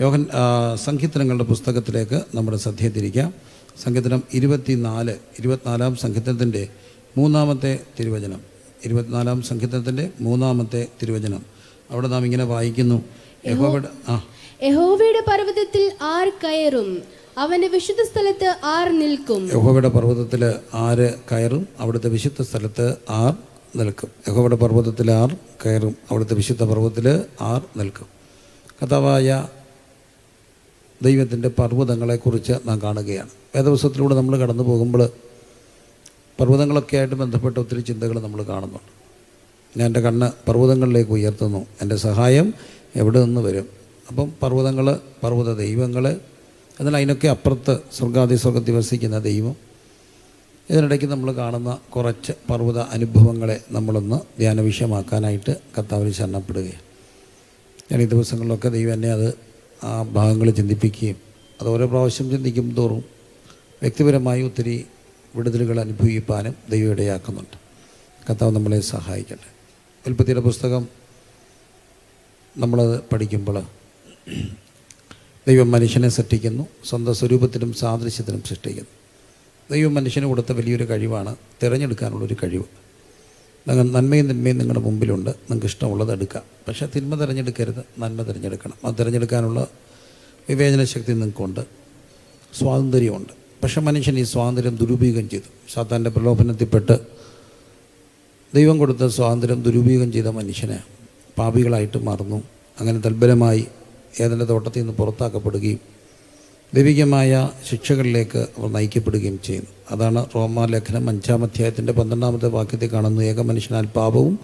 യോഹൻ ആ, പുസ്തകത്തിലേക്ക് നമ്മുടെ ശ്രദ്ധയെ തിരിക്കാം. സങ്കീർത്തനം ഇരുപത്തിനാല് ഇരുപത്തിനാലാം സങ്കീർത്തനത്തിന്റെ മൂന്നാമത്തെ തിരുവചനം. ഇരുപത്തിനാലാം സങ്കീർത്തനത്തിന്റെ മൂന്നാമത്തെ തിരുവചനം. അവിടെ നാം ഇങ്ങനെ വായിക്കുന്നു. യഹോവയുടെ ആ. യഹോവയുടെ പർവതത്തിൽ ആർ കയറും? അവന്റെ വിശുദ്ധ സ്ഥലത്ത് ആർ നിൽക്കും? യഹോവയുടെ പർവതത്തിൽ ആര് കയറും? അവിടുത്തെ വിശുദ്ധ സ്ഥലത്ത് ആർ നിൽക്കും. യഹോവയുടെ പർവതത്തിൽ ആർ കയറും. അവിടുത്തെ വിശുദ്ധ പർവതത്തിൽ ആർ നിൽക്കും. കഥാവായ ദൈവത്തിന്റെ പർവതങ്ങളെക്കുറിച്ച് നാം കാണുകയാണ്. വേദപുസ്തകത്തിലൂടെ നമ്മൾ കടന്നു പോകുമ്പോൾ പർവതങ്ങളൊക്കെ ആയിട്ട് ബന്ധപ്പെട്ട ഒത്തിരി ചിന്തകൾ നമ്മൾ കാണുന്നുണ്ട്. ഞാൻ എന്റെ കണ്ണ് പർവതങ്ങളിലേക്ക് ഉയർത്തുന്നു. എന്റെ സഹായം എവിടെ നിന്ന് വരും? അപ്പം പർവതങ്ങൾ പർവത ദൈവങ്ങൾ എന്നാൽ അതിനൊക്കെ അപ്പുറത്ത് സ്വർഗാതി സ്വർഗത്തിൽ വസിക്കുന്ന ദൈവം. ഇതിനിടയ്ക്ക് നമ്മൾ കാണുന്ന കുറച്ച് പർവത അനുഭവങ്ങളെ നമ്മളൊന്ന് ധ്യാന വിഷയമാക്കാനായിട്ട് കർത്താവിൽ ശരണപ്പെടുകയാണ്. ഞാൻ ഈ ദിവസങ്ങളിലൊക്കെ ദൈവം എന്നെ അത് ആ ഭാഗങ്ങൾ ചിന്തിപ്പിക്കുകയും അത് ഓരോ പ്രാവശ്യം ചിന്തിക്കും തോറും വ്യക്തിപരമായി ഒത്തിരി വിടുതലുകൾ അനുഭവിക്കാനും ദൈവം ഇടയാക്കുന്നുണ്ട്. കർത്താവ് നമ്മളെ സഹായിക്കട്ടെ. ഉൽപ്പത്തിയുടെ പുസ്തകം നമ്മളത് പഠിക്കുമ്പോൾ ദൈവം മനുഷ്യനെ സൃഷ്ടിക്കുന്നു സ്വന്തം സ്വരൂപത്തിലും സാദൃശ്യത്തിലും സൃഷ്ടിക്കുന്നു. ദൈവം മനുഷ്യന് കൊടുത്ത വലിയൊരു കഴിവാണ് തിരഞ്ഞെടുക്കാനുള്ളൊരു കഴിവ്. നന്മയും തിന്മയും നിങ്ങളുടെ മുമ്പിലുണ്ട്. നിങ്ങൾക്ക് ഇഷ്ടമുള്ളത് എടുക്കാം. പക്ഷേ തിന്മ തിരഞ്ഞെടുക്കരുത്. നന്മ തിരഞ്ഞെടുക്കണം. അത് തിരഞ്ഞെടുക്കാനുള്ള വിവേചന ശക്തി നിങ്ങൾക്കുണ്ട്. സ്വാതന്ത്ര്യമുണ്ട്. പക്ഷെ മനുഷ്യൻ ഈ സ്വാതന്ത്ര്യം ദുരുപയോഗം ചെയ്തു. സാത്താന്റെ പ്രലോഭനത്തിൽപ്പെട്ട് ദൈവം കൊടുത്ത സ്വാതന്ത്ര്യം ദുരുപയോഗം ചെയ്ത മനുഷ്യനെ പാപികളായിട്ട് മാറുന്നു. അങ്ങനെ തൽബലമായി ഏതെന്റെ തോട്ടത്തിൽ നിന്ന് പുറത്താക്കപ്പെടുകയും ദൈവികമായ ശിക്ഷകളിലേക്ക് അവർ നയിക്കപ്പെടുകയും ചെയ്യുന്നു. അതാണ് റോമാലേഖനം അഞ്ചാം അധ്യായത്തിന്റെ പന്ത്രണ്ടാമത്തെ വാക്യത്തിൽ കാണുന്നു. ഏക മനുഷ്യനാൽ പാപവും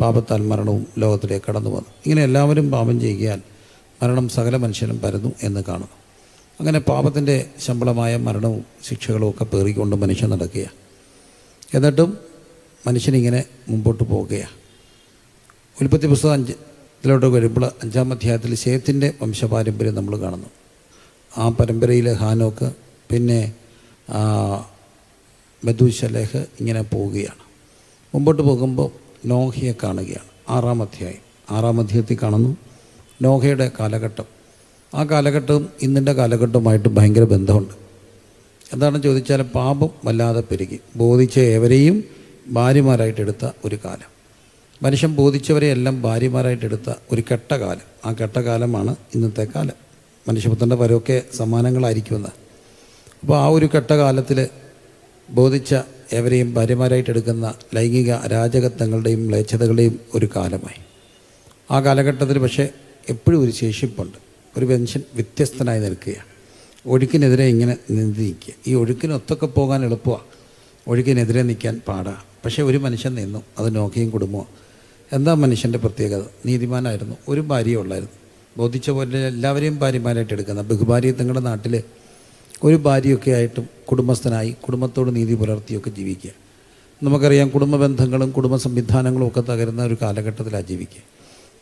പാപത്താൽ മരണവും ലോകത്തിലേക്ക് കടന്നു വന്നു. ഇങ്ങനെ എല്ലാവരും പാപം ചെയ്യുകയാൽ മരണം സകല മനുഷ്യനും പരന്നു എന്ന് കാണുന്നു. അങ്ങനെ പാപത്തിന്റെ ശമ്പളമായ മരണവും ശിക്ഷകളും ഒക്കെ പേറിക്കൊണ്ട് മനുഷ്യൻ നടക്കുകയാണ് എന്നിട്ടും മനുഷ്യനിങ്ങനെ മുമ്പോട്ട് പോവുകയാണ് ഉൽപ്പത്തി പുസ്തകം അഞ്ചിലോട്ട് വരുമ്പോൾ അഞ്ചാം അധ്യായത്തിൽ ശേത്തിന്റെ വംശപാരമ്പര്യം നമ്മൾ കാണുന്നു. ആ പരമ്പരയിലെ ഹാനോക്ക് പിന്നെ ആ, ഇങ്ങനെ പോവുകയാണ്. മുമ്പോട്ട് പോകുമ്പോൾ നോഹയെ കാണുകയാണ്. ആറാം അധ്യായം. ആറാം അധ്യായത്തിൽ കാണുന്നു നോഹയുടെ കാലഘട്ടം. ആ കാലഘട്ടവും ഇന്നിന്റെ കാലഘട്ടവുമായിട്ട് ഭയങ്കര ബന്ധമുണ്ട്. എന്താണെന്ന് ചോദിച്ചാൽ പാപം വല്ലാതെ പെരുകി. ബോധിച്ച ഏവരെയും ഭാര്യമാരായിട്ടെടുത്ത ഒരു കാലം. മനുഷ്യൻ ബോധിച്ചവരെ എല്ലാം ഭാര്യമാരായിട്ട് എടുത്ത ഒരു കെട്ടകാലം. ആ കെട്ടകാലമാണ് ഇന്നത്തെ കാലം. മനുഷ്യപുത്രന്റെ വരവൊക്കെ സമ്മാനങ്ങളായിരിക്കുമെന്ന്. അപ്പോൾ ആ ഒരു ഘട്ടകാലത്തിൽ ബോധിച്ച എവരെയും ഭാര്യമാരായിട്ട് എടുക്കുന്ന ലൈംഗിക അരാജകത്വങ്ങളുടെയും മ്ലേച്ഛതകളുടെയും ഒരു കാലമായി. ആ കാലഘട്ടത്തിൽ പക്ഷേ എപ്പോഴും ഒരു ശേഷിപ്പുണ്ട്. ഒരു പെൻഷൻ വ്യത്യസ്തനായി നിൽക്കുകയാണ്. ഒഴുക്കിനെതിരെ ഇങ്ങനെ നീന്തി നിൽക്കുക ഈ ഒഴുക്കിനൊത്തൊക്കെ പോകാൻ എളുപ്പമാണ് ഒഴുക്കിനെതിരെ നിൽക്കാൻ പാടാണ് പക്ഷേ ഒരു മനുഷ്യൻ നിന്നു. അത് നോക്കിയും കുടുംബമാണ് എന്താ മനുഷ്യന്റെ പ്രത്യേകത? നീതിമാനായിരുന്നു. ഒരു ഭാര്യ ഉള്ളായിരുന്നു. ബോധിച്ച പോലെ എല്ലാവരെയും ഭാര്യമാരായിട്ട് എടുക്കുന്ന ബഹുഭാര്യ നിങ്ങളുടെ നാട്ടിൽ ഒരു ഭാര്യയൊക്കെ ആയിട്ടും കുടുംബസ്ഥനായി കുടുംബത്തോട് നീതി പുലർത്തിയൊക്കെ ജീവിക്കുക. നമുക്കറിയാം കുടുംബ ബന്ധങ്ങളും കുടുംബ സംവിധാനങ്ങളും ഒക്കെ തകരുന്ന ഒരു കാലഘട്ടത്തിലാണ് ജീവിക്കുക.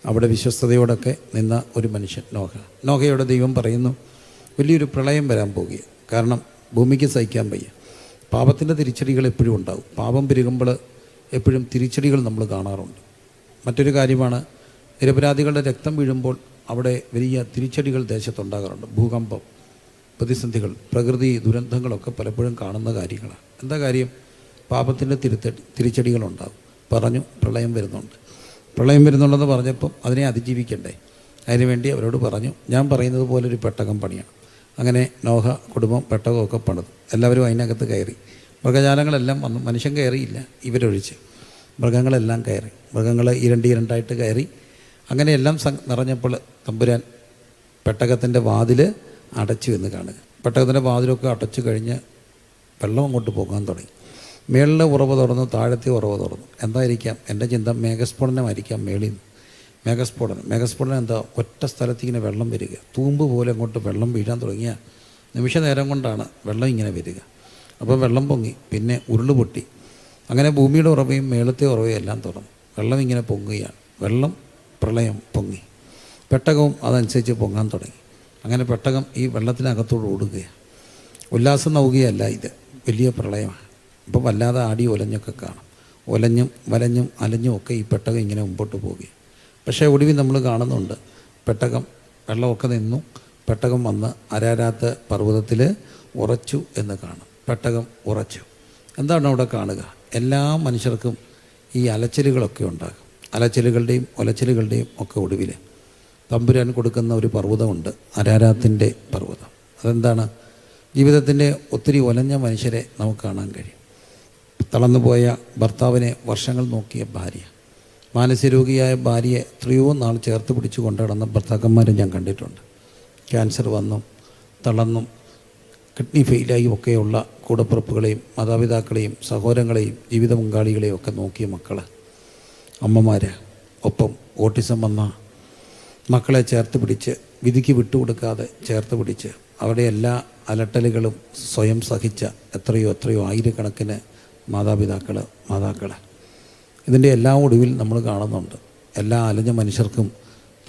അവിടെ വിശ്വസ്തയോടൊക്കെ നിന്ന ഒരു മനുഷ്യൻ നോഹ. നോഹയുടെ ദൈവം പറയുന്നു വലിയൊരു പ്രളയം വരാൻ പോകുക. കാരണം ഭൂമിക്ക് സഹിക്കാൻ വയ്യ. പാപത്തിന്റെ തിരിച്ചടികൾ എപ്പോഴും ഉണ്ടാവും. പാപം പെരുകുമ്പോൾ എപ്പോഴും തിരിച്ചടികൾ നമ്മൾ കാണാറുണ്ട്. മറ്റൊരു കാര്യമാണ് നിരപരാധികളുടെ രക്തം വീഴുമ്പോൾ അവിടെ വലിയ തിരിച്ചടികൾ ദേശത്തുണ്ടാകാറുണ്ട്. ഭൂകമ്പം പ്രതിസന്ധികൾ പ്രകൃതി ദുരന്തങ്ങളൊക്കെ പലപ്പോഴും കാണുന്ന കാര്യങ്ങളാണ്. എന്താ കാര്യം? പാപത്തിന്റെ തിരുത്തടി തിരിച്ചടികളുണ്ടാകും. പറഞ്ഞു പ്രളയം വരുന്നുണ്ട്. പ്രളയം വരുന്നുണ്ടെന്ന് പറഞ്ഞപ്പോൾ അതിനെ അതിജീവിക്കണ്ടേ? അതിനുവേണ്ടി അവരോട് പറഞ്ഞു ഞാൻ പറയുന്നത് പോലെ ഒരു പെട്ടകം പണിയാണ്. അങ്ങനെ നോഹ കുടുംബം പെട്ടകമൊക്കെ പണിതു. എല്ലാവരും അതിനകത്ത് കയറി. മൃഗജാലങ്ങളെല്ലാം വന്നു. മനുഷ്യൻ കയറിയില്ല. ഇവരൊഴിച്ച്. മൃഗങ്ങളെല്ലാം കയറി. മൃഗങ്ങൾ ഇരണ്ട് ഇരണ്ടായിട്ട് കയറി അങ്ങനെയെല്ലാം സ നിറഞ്ഞപ്പോൾ തമ്പുരാൻ പെട്ടകത്തിന്റെ വാതിൽ അടച്ചു എന്ന് കാണുക. പെട്ടകത്തിന്റെ വാതിലൊക്കെ അടച്ചു കഴിഞ്ഞ് വെള്ളം അങ്ങോട്ട് പോകാൻ തുടങ്ങി. മേളിലെ ഉറവ് തുറന്നു താഴത്തെ ഉറവ് തുറന്നു. എന്തായിരിക്കാം? എന്റെ ചിന്ത മേഘസ്ഫോടനമായിരിക്കാം മേളിൽ നിന്ന്. മേഘസ്ഫോടനം. മേഘസ്ഫോടനം എന്താ? ഒറ്റ സ്ഥലത്ത് ഇങ്ങനെ വെള്ളം വരിക. തൂമ്പ് പോലെ അങ്ങോട്ട് വെള്ളം വീഴാൻ തുടങ്ങിയ നിമിഷ നേരം കൊണ്ടാണ് വെള്ളം ഇങ്ങനെ വരിക. അപ്പോൾ വെള്ളം പൊങ്ങി പിന്നെ ഉരുൾ പൊട്ടി അങ്ങനെ ഭൂമിയുടെ ഉറവയും മേളത്തെ ഉറവയും എല്ലാം തുറന്നു. വെള്ളം ഇങ്ങനെ പൊങ്ങുകയാണ്. വെള്ളം പ്രളയം പൊങ്ങി. പെട്ടകവും അതനുസരിച്ച് പൊങ്ങാൻ തുടങ്ങി. അങ്ങനെ പെട്ടകം ഈ വെള്ളത്തിനകത്തോട് ഓടുകയാണ് ഉല്ലാസം നൽകുകയല്ല ഇത്. വലിയ പ്രളയമാണ്. ഇപ്പം വല്ലാതെ ആടി ഒലഞ്ഞൊക്കെ കാണും. ഒലഞ്ഞും വലഞ്ഞും അലഞ്ഞും ഒക്കെ ഈ പെട്ടകം ഇങ്ങനെ മുമ്പോട്ട് പോവുകയാണ് പക്ഷേ ഒടുവിൽ നമ്മൾ കാണുന്നുണ്ട്. പെട്ടകം വെള്ളമൊക്കെ നിന്നു. പെട്ടകം വന്ന് അരാരാത്ത് പർവതത്തിൽ ഉറച്ചു എന്ന് കാണും. പെട്ടകം ഉറച്ചു. എന്താണ് അവിടെ കാണുക? എല്ലാ മനുഷ്യർക്കും ഈ അലച്ചിലുകളൊക്കെ ഉണ്ടാകും. അലച്ചിലുകളുടെയും ഒലച്ചിലുകളുടെയും ഒക്കെ ഒടുവിൽ തമ്പുരാൻ കൊടുക്കുന്ന ഒരു പർവതമുണ്ട് അരാരാത്തിന്റെ പർവതം. അതെന്താണ്? ജീവിതത്തിന്റെ ഒത്തിരി ഒലഞ്ഞ മനുഷ്യരെ നമുക്ക് കാണാൻ കഴിയും. തളർന്നുപോയ ഭർത്താവിനെ വർഷങ്ങൾ നോക്കിയ ഭാര്യ. മാനസികരോഗിയായ ഭാര്യയെ എത്രയോ നാൾ ചേർത്ത് പിടിച്ചു കൊണ്ടുനടന്ന ഭർത്താക്കന്മാരെ ഞാൻ കണ്ടിട്ടുണ്ട്. ക്യാൻസർ വന്നും തളർന്നും കിഡ്നി ഫെയിലായി ഒക്കെയുള്ള കൂടപ്പുറപ്പുകളെയും മാതാപിതാക്കളെയും സഹോദരങ്ങളെയും ജീവിത പങ്കാളികളെയും ഒക്കെ നോക്കിയ മക്കൾ അമ്മമാർ ഒപ്പം ഓട്ടിസം വന്ന മക്കളെ ചേർത്ത് പിടിച്ച് വിധിക്ക് വിട്ടുകൊടുക്കാതെ ചേർത്ത് പിടിച്ച് അവരുടെ എല്ലാ അലട്ടലുകളും സ്വയം സഹിച്ച എത്രയോ എത്രയോ ആയിരക്കണക്കിന് മാതാപിതാക്കൾ മാതാക്കൾ ഇതിന്റെ എല്ലാ ഒടുവിൽ നമ്മൾ കാണുന്നുണ്ട്. എല്ലാ അലഞ്ഞ മനുഷ്യർക്കും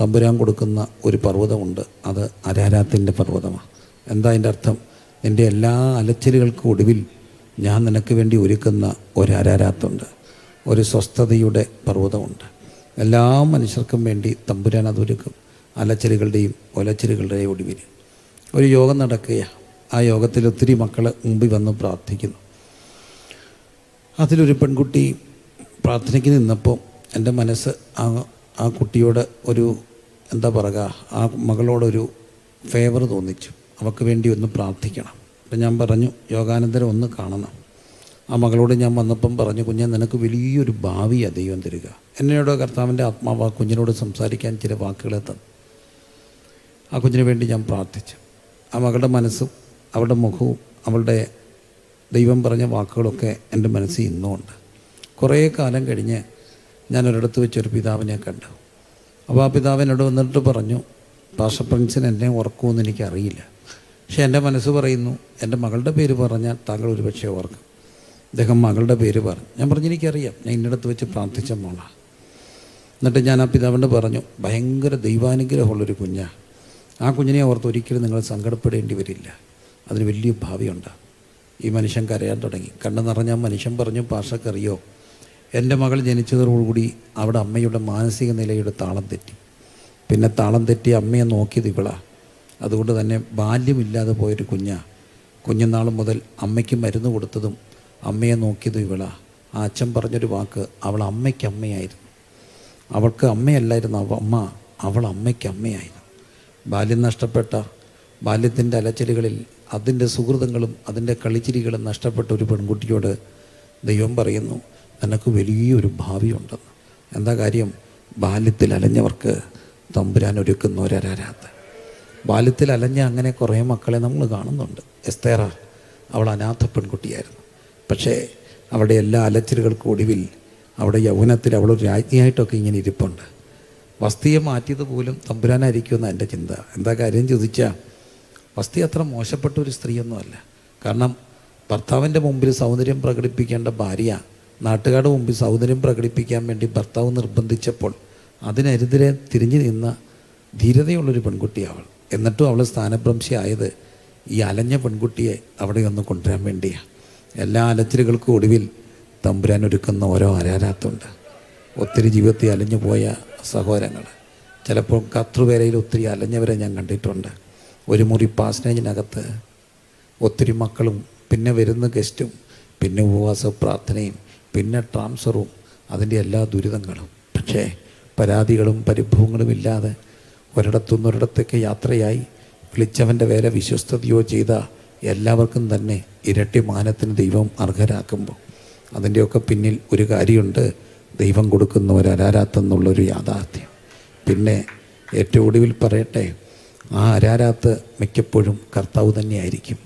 തമ്പുരാൻ കൊടുക്കുന്ന ഒരു പർവതമുണ്ട്. അത് അരാരാത്തിന്റെ പർവതമാണ് എന്താ അതിന്റെ അർത്ഥം? എന്റെ എല്ലാ അലച്ചിലുകൾക്കും ഒടുവിൽ ഞാൻ നിനക്ക് വേണ്ടി ഒരുക്കുന്ന ഒരു അരാരാത്തുണ്ട് ഒരു സ്വസ്ഥതയുടെ പർവതമുണ്ട്. എല്ലാ മനുഷ്യർക്കും വേണ്ടി തമ്പുരാൻ അതൊരുക്കും. അലച്ചിലുകളുടെയും ഒലച്ചിലുകളുടെയും ഒടുവിൽ. ഒരു യോഗം നടക്കുകയാണ് ആ യോഗത്തിൽ ഒത്തിരി മക്കൾ മുമ്പിൽ വന്ന് പ്രാർത്ഥിക്കുന്നു. അതിലൊരു പെൺകുട്ടി പ്രാർത്ഥനയ്ക്ക് നിന്നപ്പോൾ എന്റെ മനസ്സ് ആ ആ കുട്ടിയോട് ഒരു എന്താ പറയുക ആ മകളോടൊരു ഫേവർ തോന്നിച്ചു. അവൾക്ക് വേണ്ടി ഒന്ന് പ്രാർത്ഥിക്കണം. അപ്പം ഞാൻ പറഞ്ഞു യോഗാനന്തരം ഒന്ന് കാണണം. ആ മകളോട് ഞാൻ വന്നപ്പം പറഞ്ഞു കുഞ്ഞെ നിനക്ക് വലിയൊരു ഭാവിയാണ് ദൈവം തരിക. എന്നോട് കർത്താവിന്റെ ആത്മാവ് ആ കുഞ്ഞിനോട് സംസാരിക്കാൻ ചില വാക്കുകളെ തന്നു. ആ കുഞ്ഞിന് വേണ്ടി ഞാൻ പ്രാർത്ഥിച്ചു. ആ മകളുടെ മനസ്സും അവളുടെ മുഖവും അവളുടെ ദൈവം പറഞ്ഞ വാക്കുകളൊക്കെ എന്റെ മനസ്സിൽ ഇന്നും ഉണ്ട് കുറേ കാലം കഴിഞ്ഞ് ഞാൻ ഒരിടത്ത് വെച്ചൊരു പിതാവിനെ കണ്ടു. അപ്പോൾ ആ പിതാവ് എന്നോട് വന്നിട്ട് പറഞ്ഞു പാഷ പ്രിൻസിന് എന്നെ ഓർക്കുമെന്ന് എനിക്കറിയില്ല. പക്ഷേ എന്റെ മനസ്സ് പറയുന്നു എന്റെ മകളുടെ പേര് പറഞ്ഞാൽ താങ്കൾ ഒരുപക്ഷെ ഓർക്കും. അദ്ദേഹം മകളുടെ പേര് പറഞ്ഞു. ഞാൻ പറഞ്ഞു എനിക്കറിയാം. ഞാൻ ഇന്നിടത്ത് വെച്ച് പ്രാർത്ഥിച്ച മോളാണ് എന്നിട്ട് ഞാൻ ആ പിതാവിന്റെ പറഞ്ഞു ഭയങ്കര ദൈവാനുഗ്രഹമുള്ളൊരു കുഞ്ഞാണ് ആ കുഞ്ഞിനെ ഓർത്ത് ഒരിക്കലും നിങ്ങൾ സങ്കടപ്പെടേണ്ടി വരില്ല. അതിന് വലിയ ഭാവിയുണ്ട്. ഈ മനുഷ്യൻ കരയാൻ തുടങ്ങി. കണ്ണു നിറഞ്ഞ മനുഷ്യൻ പറഞ്ഞു പാഷക്കറിയോ എന്റെ മകൾ ജനിച്ചതോടുകൂടി അവിടെ അമ്മയുടെ മാനസിക നിലയുടെ താളം തെറ്റി. പിന്നെ താളം തെറ്റി അമ്മയെ നോക്കിയത് ഇവളാ. അതുകൊണ്ട് തന്നെ ബാല്യമില്ലാതെ പോയൊരു കുഞ്ഞാ. കുഞ്ഞുനാൾ മുതൽ അമ്മയ്ക്ക് മരുന്ന് കൊടുത്തതും അമ്മയെ നോക്കിയത് ഇവളാ. ആ അച്ഛൻ പറഞ്ഞൊരു വാക്ക് അവൾ അമ്മയ്ക്ക് അമ്മയായിരുന്നു. അവൾക്ക് അമ്മയല്ലായിരുന്നു അവ അമ്മ അവൾ അമ്മയ്ക്ക് അമ്മയായിരുന്നു. ബാല്യം നഷ്ടപ്പെട്ട ബാല്യത്തിന്റെ അലച്ചിലുകളിൽ അതിന്റെ സുഹൃതങ്ങളും അതിന്റെ കളിച്ചിരികളും നഷ്ടപ്പെട്ട ഒരു പെൺകുട്ടിയോട് ദൈവം പറയുന്നു നിനക്ക് വലിയൊരു ഭാവിയുണ്ടെന്ന് എന്താ കാര്യം? ബാല്യത്തിൽ അലഞ്ഞവർക്ക് തമ്പുരാൻ ഒരുക്കുന്ന ഒരരാരാത്ത് ബാല്യത്തിൽ അലഞ്ഞ അങ്ങനെ കുറേ മക്കളെ നമ്മൾ കാണുന്നുണ്ട്. എസ്തേറ അവൾ അനാഥ പെൺകുട്ടിയായിരുന്നു. പക്ഷേ അവിടെ എല്ലാ അലച്ചിലുകൾക്കും ഒടുവിൽ അവിടെ യൗവനത്തിൽ അവളൊരു രാജ്ഞിയായിട്ടൊക്കെ ഇങ്ങനെ ഇരിപ്പുണ്ട്. വസ്തിയെ മാറ്റിയത് പോലും തമ്പുരാനായിരിക്കുമെന്ന് എന്റെ ചിന്ത. എന്താ കാര്യം ചോദിച്ചാൽ വസ്തി അത്ര മോശപ്പെട്ട ഒരു സ്ത്രീയൊന്നുമല്ല കാരണം ഭർത്താവിന്റെ മുമ്പിൽ സൗന്ദര്യം പ്രകടിപ്പിക്കേണ്ട ഭാര്യ നാട്ടുകാരുടെ മുമ്പിൽ സൗന്ദര്യം പ്രകടിപ്പിക്കാൻ വേണ്ടി ഭർത്താവ് നിർബന്ധിച്ചപ്പോൾ അതിനെതിരെ തിരിഞ്ഞു നിന്ന ധീരതയുള്ളൊരു പെൺകുട്ടി അവൾ. എന്നിട്ടും അവൾ സ്ഥാനഭ്രംശിയായത് ഈ അലഞ്ഞ പെൺകുട്ടിയെ അവിടെ ഒന്ന് കൊണ്ടുവരാൻ വേണ്ടിയാണ്. എല്ലാ അലച്ചിലുകൾക്കും ഒടുവിൽ തമ്പുരാൻ ഒരുക്കുന്ന ഓരോ ആരാരാത്തുണ്ട് ഒത്തിരി ജീവിതത്തിൽ അലഞ്ഞു പോയ സഹോദരങ്ങൾ. ചിലപ്പോൾ കത്രുവേലയിൽ ഒത്തിരി അലഞ്ഞവരെ ഞാൻ കണ്ടിട്ടുണ്ട്. ഒരു മുറി പാസ്നേജിനകത്ത് ഒത്തിരി മക്കളും പിന്നെ വരുന്ന ഗസ്റ്റും പിന്നെ ഉപവാസ പ്രാർത്ഥനയും പിന്നെ ട്രാൻസ്ഫറും അതിന്റെ എല്ലാ ദുരിതങ്ങളും. പക്ഷേ പരാതികളും പരിഭവങ്ങളും ഇല്ലാതെ ഒരിടത്തുനിന്നൊരിടത്തേക്ക് യാത്രയായി വിളിച്ചവന്റെ വേല വിശ്വസ്തയോ ചെയ്ത എല്ലാവർക്കും തന്നെ ഇരട്ടി മാനത്തിന് ദൈവം അർഹരാക്കുമ്പോൾ അതിന്റെയൊക്കെ പിന്നിൽ ഒരു കാര്യമുണ്ട്. ദൈവം കൊടുക്കുന്ന ഒരു അരാരാത്തെന്നുള്ളൊരു യാഥാർത്ഥ്യം. പിന്നെ ഏറ്റവും ഒടുവിൽ പറയട്ടെ ആ അരാരാത്ത് മിക്കപ്പോഴും കർത്താവ് തന്നെയായിരിക്കും.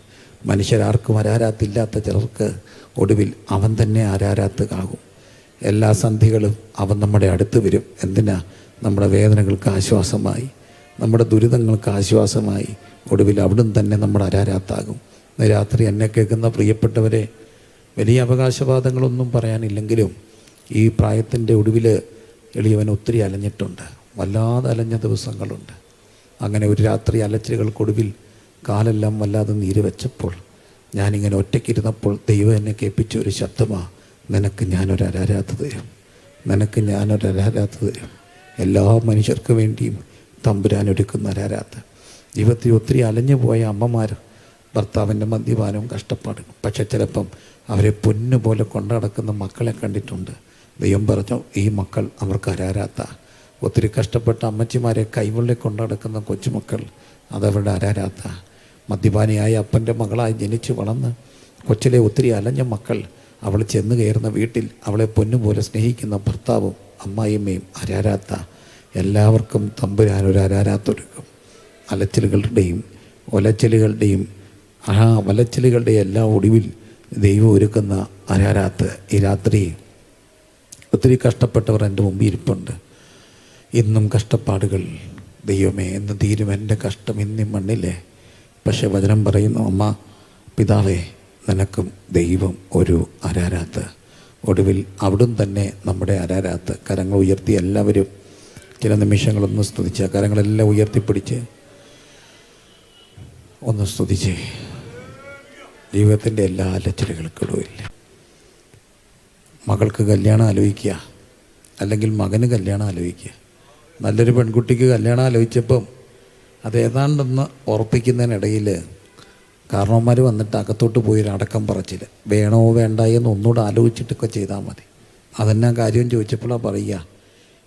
മനുഷ്യരാർക്കും അരാരാത്തില്ലാത്ത ചിലർക്ക് ഒടുവിൽ അവൻ തന്നെ ആരാരാത്തുകാകും എല്ലാ സന്ധികളും അവൻ നമ്മുടെ അടുത്ത് വരും. എന്തിനാ? നമ്മുടെ വേദനകൾക്ക് ആശ്വാസമായി. നമ്മുടെ ദുരിതങ്ങൾക്ക് ആശ്വാസമായി. ഒടുവിൽ അവിടും തന്നെ നമ്മുടെ അരാരാത്താകും രാത്രി എന്നെ കേൾക്കുന്ന പ്രിയപ്പെട്ടവരെ വലിയ അവകാശവാദങ്ങളൊന്നും പറയാനില്ലെങ്കിലും ഈ പ്രായത്തിന്റെ ഒടുവിൽ എളിയവൻ ഒത്തിരി അലഞ്ഞിട്ടുണ്ട്. വല്ലാതെ അലഞ്ഞ ദിവസങ്ങളുണ്ട്. അങ്ങനെ ഒരു രാത്രി അലച്ചിലുകൾക്കൊടുവിൽ കാലെല്ലാം വല്ലാതെ നീര് വെച്ചപ്പോൾ ഞാനിങ്ങനെ ഒറ്റയ്ക്കിരുന്നപ്പോൾ ദൈവം എന്നെ കേൾപ്പിച്ച ഒരു ശബ്ദമാ നിനക്ക് ഞാനൊരു അരാരാധ തരും. നിനക്ക് ഞാനൊരു അരാരാധ തരും. എല്ലാ മനുഷ്യർക്ക് വേണ്ടിയും തമ്പുരാൻ ഒരുക്കുന്ന അരാരാത്ത് ജീവിതത്തിൽ ഒത്തിരി അലഞ്ഞു പോയ അമ്മമാർ ഭർത്താവിന്റെ മദ്യപാനവും കഷ്ടപ്പാടും. പക്ഷെ ചിലപ്പം അവരെ പൊന്നുപോലെ കൊണ്ടു നടക്കുന്ന മക്കളെ കണ്ടിട്ടുണ്ട്. ദൈവം പറഞ്ഞു ഈ മക്കൾ അവർക്ക് അരാരാത്ത. ഒത്തിരി കഷ്ടപ്പെട്ട അമ്മച്ചിമാരെ കൈവള്ളി കൊണ്ടു നടക്കുന്ന കൊച്ചുമക്കൾ അതവരുടെ അരാരാത്ത. മദ്യപാനിയായ അപ്പന്റെ മകളായി ജനിച്ചു വളർന്ന് കൊച്ചിലെ ഒത്തിരി അലഞ്ഞ മക്കൾ അവൾ ചെന്ന് കയറുന്ന വീട്ടിൽ അവളെ പൊന്നുപോലെ സ്നേഹിക്കുന്ന ഭർത്താവും അമ്മായിയമ്മയും അരാരാത്ത. എല്ലാവർക്കും തമ്പുരാൻ ഒരു അരാരാത്തൊരുക്കും. അലച്ചിലുകളുടെയും ഒലച്ചിലുകളുടെയും ആ വലച്ചിലുകളുടെ എല്ലാ ഒടുവിൽ ദൈവം ഒരുക്കുന്ന അരാരാത്ത് ഈ രാത്രി ഒത്തിരി കഷ്ടപ്പെട്ടവർ എന്റെ മുമ്പിൽ ഇരിപ്പുണ്ട്. ഇന്നും കഷ്ടപ്പാടുകൾ ദൈവമേ എന്ന് തീരും എന്റെ കഷ്ടം ഇന്നും മണ്ണില്ലേ പക്ഷെ വചനം പറയുന്നു അമ്മ പിതാവേ നിനക്കും ദൈവം ഒരു അരാരാത്ത് ഒടുവിൽ അവിടും തന്നെ നമ്മുടെ അരാരാത്ത് കരങ്ങൾ ഉയർത്തി എല്ലാവരും ചില നിമിഷങ്ങളൊന്ന് സ്തുതിച്ച് കരങ്ങളെല്ലാം ഉയർത്തിപ്പിടിച്ച് ഒന്ന് സ്തുതിച്ച് ജീവിതത്തിന്റെ എല്ലാ അലച്ചിലുകൾക്കിടയില്ല മകൾക്ക് കല്യാണം ആലോചിക്കുക. അല്ലെങ്കിൽ മകന് കല്യാണം ആലോചിക്കുക. നല്ലൊരു പെൺകുട്ടിക്ക് കല്യാണം ആലോചിച്ചപ്പം അത് ഏതാണ്ടെന്ന് ഉറപ്പിക്കുന്നതിനിടയിൽ കാരണവന്മാർ വന്നിട്ട് അകത്തോട്ട് പോയി ഒരു അടക്കം പറച്ചിൽ വേണോ വേണ്ട എന്ന് ഒന്നുകൂടെ ആലോചിച്ചിട്ടൊക്കെ ചെയ്താൽ മതി. അതെന്നാ കാര്യം ചോദിച്ചപ്പോഴാണ് പറയുക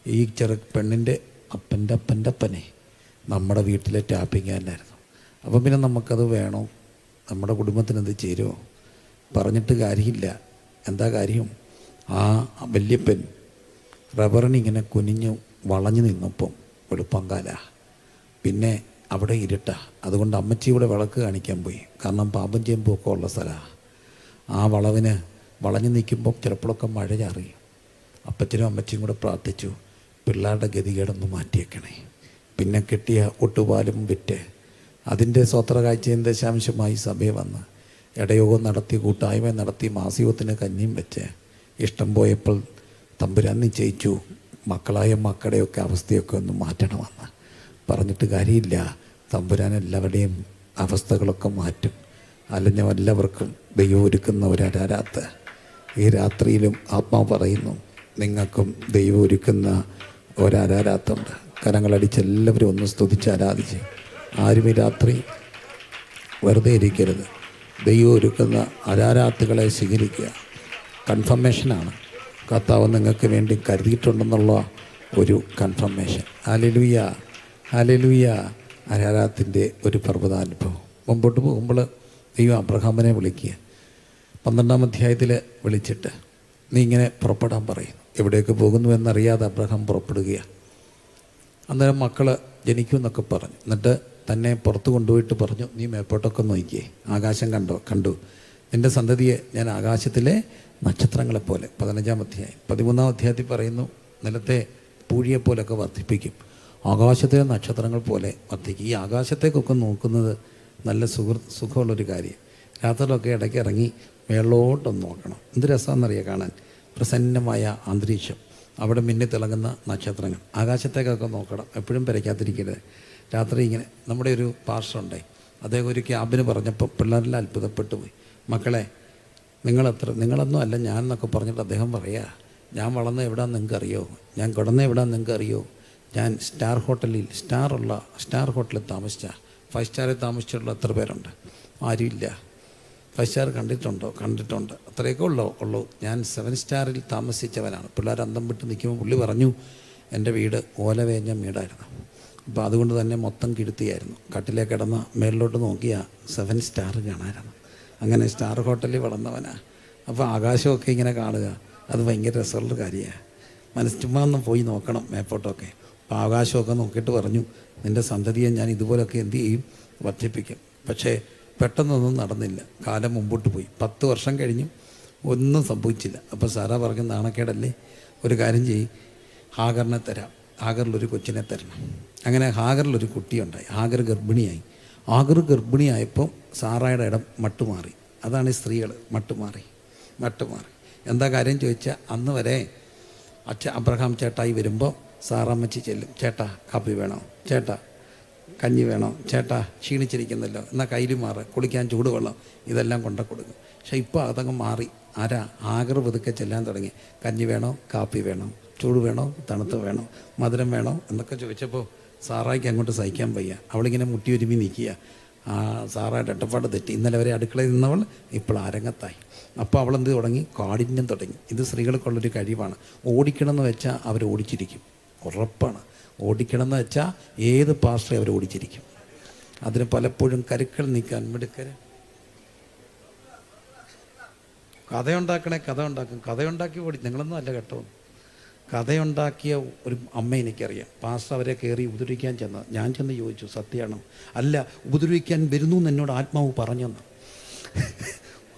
ഈ ചെറു പെണ്ണിന്റെ അപ്പന്റെ അപ്പന്റെ അപ്പനെ നമ്മുടെ വീട്ടിലെ ടാപ്പിങ് തന്നെയായിരുന്നു. അപ്പം പിന്നെ നമുക്കത് വേണോ നമ്മുടെ കുടുംബത്തിന് ഇത് ചേരുമോ പറഞ്ഞിട്ട് കാര്യമില്ല. എന്താ കാര്യം? ആ വല്യപ്പൻ റബ്ബറിനിങ്ങനെ കുനിഞ്ഞു വളഞ്ഞു നിന്നപ്പം വെളുപ്പങ്കാല. പിന്നെ അവിടെ ഇരുട്ട. അതുകൊണ്ട് അമ്മച്ചിയുടെ വിളക്ക് കാണിക്കാൻ പോയി. കാരണം പാമ്പും ചേമ്പും ഒക്കെ ഉള്ള സ്ഥലമാണ് ആ വളവിന് വളഞ്ഞു നിൽക്കുമ്പോൾ ചിലപ്പോഴൊക്കെ മഴ ചാറി. അപ്പച്ചനും അമ്മച്ചിയും കൂടെ പ്രാർത്ഥിച്ചു പിള്ളേരുടെ ഗതികേടൊന്ന് മാറ്റിയേക്കണേ. പിന്നെ കിട്ടിയ ഒട്ടുപാലും വിറ്റ് അതിന്റെ സ്വത്ര കാഴ്ചയും ദശാംശമായി സഭ വന്ന് ഇടയോഗം നടത്തി കൂട്ടായ്മ നടത്തി മാസികത്തിന് കഞ്ഞിയും വെച്ച് ഇഷ്ടം പോയപ്പോൾ തമ്പുരാൻ നിശ്ചയിച്ചു മക്കളായ മക്കളുടെയൊക്കെ അവസ്ഥയൊക്കെ ഒന്ന് മാറ്റണമെന്ന്. പറഞ്ഞിട്ട് കാര്യമില്ല. തമ്പുരാൻ എല്ലാവരുടെയും അവസ്ഥകളൊക്കെ മാറ്റും. അലഞ്ഞ എല്ലാവർക്കും ദൈവം ഒരുക്കുന്ന ഒരാരാത്ത് ഈ രാത്രിയിലും ആത്മാവ് പറയുന്നു നിങ്ങൾക്കും ദൈവം ഒരുക്കുന്ന ഒരാരാരാത്തുണ്ട് കരങ്ങളടിച്ച് എല്ലാവരും ഒന്ന് സ്തുതിച്ച് ആരാധിച്ച് ആരും ഈ രാത്രി വെറുതെ ഇരിക്കരുത്. ദൈവം ഒരുക്കുന്ന അരാരാത്തുകളെ സ്വീകരിക്കുക. കൺഫർമേഷനാണ്. കർത്താവ് നിങ്ങൾക്ക് വേണ്ടി കരുതിയിട്ടുണ്ടെന്നുള്ള ഒരു കൺഫർമേഷൻ. അലലുയ അലലുയ അരാരാത്തിന്റെ ഒരു പർവതാനുഭവം മുമ്പോട്ട് പോകുമ്പോൾ ദൈവം അബ്രഹാമിനെ വിളിക്കുക. പന്ത്രണ്ടാം അധ്യായത്തിൽ വിളിച്ചിട്ട് നീ ഇങ്ങനെ പുറപ്പെടാൻ പറയുന്നു. എവിടേക്ക് പോകുന്നു എന്നറിയാതെ അബ്രഹാം പുറപ്പെടുകയാണ്. അന്നേരം മക്കൾ ജനിക്കുമെന്നൊക്കെ പറഞ്ഞു. എന്നിട്ട് തന്നെ പുറത്ത് കൊണ്ടുപോയിട്ട് പറഞ്ഞു നീ മേപ്പോട്ടൊക്കെ നോക്കിയേ ആകാശം കണ്ടോ കണ്ടു. എന്റെ സന്തതിയെ ഞാൻ ആകാശത്തിലെ നക്ഷത്രങ്ങളെപ്പോലെ. പതിനഞ്ചാം അധ്യായം. പതിമൂന്നാം അധ്യായത്തിൽ പറയുന്നു നിലത്തെ പൂഴിയെപ്പോലൊക്കെ വർദ്ധിപ്പിക്കും. ആകാശത്തിലെ നക്ഷത്രങ്ങൾ പോലെ വർദ്ധിക്കും. ഈ ആകാശത്തേക്കൊക്കെ നോക്കുന്നത് നല്ല സുഹൃ സുഖമുള്ളൊരു കാര്യം. രാത്രിയിലൊക്കെ ഇടയ്ക്ക് ഇറങ്ങി മേളോട്ടൊന്ന് നോക്കണം. എന്ത് രസമാണെന്നറിയാം കാണാൻ? പ്രസന്നമായ അന്തരീക്ഷം. അവിടെ മിന്നി തിളങ്ങുന്ന നക്ഷത്രങ്ങൾ. ആകാശത്തേക്കൊക്കെ നോക്കണം. എപ്പോഴും പെരയ്ക്കാതിരിക്കരുത് രാത്രി ഇങ്ങനെ നമ്മുടെ ഒരു പാർഷുണ്ടേ അദ്ദേഹം ഒരു ക്യാബിന് പറഞ്ഞപ്പോൾ പിള്ളേരെല്ലാം അത്ഭുതപ്പെട്ടു പോയി. മക്കളെ നിങ്ങളത്ര നിങ്ങളൊന്നും അല്ല ഞാൻ എന്നൊക്കെ പറഞ്ഞിട്ട് അദ്ദേഹം പറയാ ഞാൻ വളർന്ന നിങ്ങൾക്ക് അറിയോ ഞാൻ കിടന്ന നിങ്ങൾക്ക് അറിയോ ഞാൻ സ്റ്റാർ ഹോട്ടലിൽ സ്റ്റാർ ഉള്ള സ്റ്റാർ ഹോട്ടലിൽ താമസിച്ച. ഫൈവ് സ്റ്റാറിൽ താമസിച്ചിട്ടുള്ള എത്ര പേരുണ്ട്? ആരുമില്ല. ഫൈവ് സ്റ്റാർ കണ്ടിട്ടുണ്ടോ? കണ്ടിട്ടുണ്ട്. അത്രയൊക്കെ ഉള്ളോ ഉള്ളൂ. ഞാൻ സെവൻ സ്റ്റാറിൽ താമസിച്ചവനാണ്. പിള്ളേർ അന്തം വിട്ട് നിൽക്കുമ്പോൾ പുള്ളി പറഞ്ഞു എന്റെ വീട് ഓലവേഞ്ഞ വീടായിരുന്നു. അപ്പോൾ അതുകൊണ്ട് തന്നെ മൊത്തം കിടുത്തിയായിരുന്നു. കട്ടിലേ കിടന്ന മേളിലോട്ട് നോക്കിയാൽ സെവൻ സ്റ്റാർ കാണാമായിരുന്നു അങ്ങനെ സ്റ്റാർ ഹോട്ടലിൽ വളർന്നവനാ. അപ്പോൾ ആകാശമൊക്കെ ഇങ്ങനെ കാണുക അത് ഭയങ്കര രസമുള്ള കാര്യമാണ് മനസ്സ് പോയി നോക്കണം മേപ്പോട്ടൊക്കെ. അപ്പോൾ ആകാശമൊക്കെ നോക്കിയിട്ട് പറഞ്ഞു നിന്റെ സന്തതിയെ ഞാൻ ഇതുപോലൊക്കെ എന്തു ചെയ്യും? വർദ്ധിപ്പിക്കും. പക്ഷേ പെട്ടെന്നൊന്നും നടന്നില്ല. കാലം മുമ്പോട്ട് പോയി. പത്ത് വർഷം കഴിഞ്ഞു ഒന്നും സംഭവിച്ചില്ല. അപ്പോൾ സാറാ പറഞ്ഞ നാണക്കേടല്ലേ? ഒരു കാര്യം ചെയ്യും. ഹാഗറിനെ തരാം. ഹാഗറിലൊരു കൊച്ചിനെ തരണം. അങ്ങനെ ഹാഗറിലൊരു കുട്ടിയുണ്ടായി. ഹാഗർ ഗർഭിണിയായി. ഹാഗർ ഗർഭിണിയായപ്പോൾ സാറായുടെ ഇടം മട്ടുമാറി. അതാണ് ഈ സ്ത്രീകൾ മട്ടുമാറി. മട്ടുമാറി. എന്താ കാര്യം ചോദിച്ചാൽ അന്ന് വരെ അച്ഛ അബ്രഹാം ചേട്ടായി വരുമ്പോൾ സാറാമ്മച്ചി ചെല്ലും. ചേട്ടാ കാപ്പി വേണോ? ചേട്ടാ കഞ്ഞി വേണോ? ചേട്ടാ ക്ഷീണിച്ചിരിക്കുന്നല്ലോ. എന്നാൽ കയ്യിൽ മാറ്. കുളിക്കാൻ ചൂടുവെള്ളം. ഇതെല്ലാം കൊണ്ട കൊടുക്കും. പക്ഷേ ഇപ്പോൾ അതങ്ങ് മാറി. ആരാ? ആഗർ പതുക്കെ ചെല്ലാൻ തുടങ്ങി. കഞ്ഞി വേണോ? കാപ്പി വേണോ? ചൂട് വേണോ? തണുത്ത് വേണോ? മധുരം വേണോ? എന്നൊക്കെ ചോദിച്ചപ്പോൾ സാറായിക്ക് അങ്ങോട്ട് സഹിക്കാൻ വയ്യ. അവളിങ്ങനെ മുട്ടിയൊരുമി നിൽക്കുക ആ സാറായിട്ട് ഇട്ടപ്പാട് തെറ്റി. ഇന്നലെ വരെ അടുക്കളയിൽ നിന്നവൾ ഇപ്പോൾ അരങ്ങത്തായി. അപ്പോൾ അവൾ എന്ത് തുടങ്ങി? കാഠിന്യം തുടങ്ങി. ഇത് സ്ത്രീകൾക്കുള്ളൊരു കഴിവാണ്. ഓടിക്കണം എന്ന് വെച്ചാൽ അവർ ഓടിച്ചിരിക്കും. ഉറപ്പാണ്. ഓടിക്കണം എന്ന് വെച്ചാൽ ഏത് പാസ്റ്ററെ അവർ ഓടിച്ചിരിക്കും. അതിന് പലപ്പോഴും കരുക്കൾ നീക്കാൻ മിടുക്കര്. കഥയുണ്ടാക്കണേ കഥ ഉണ്ടാക്കും കഥയുണ്ടാക്കി ഓടി. നിങ്ങളൊന്നും അല്ല കേട്ടോ കഥയുണ്ടാക്കിയ ഒരു അമ്മ എനിക്കറിയാം. പാസ്റ്റർ അവരെ കയറി ഉപദ്രവിക്കാൻ ചെന്ന. ഞാൻ ചെന്ന് ചോദിച്ചു സത്യമാണോ അല്ല ഉപദ്രവിക്കാൻ വരുന്നു എന്ന് എന്നോട് ആത്മാവ് പറഞ്ഞെന്ന്.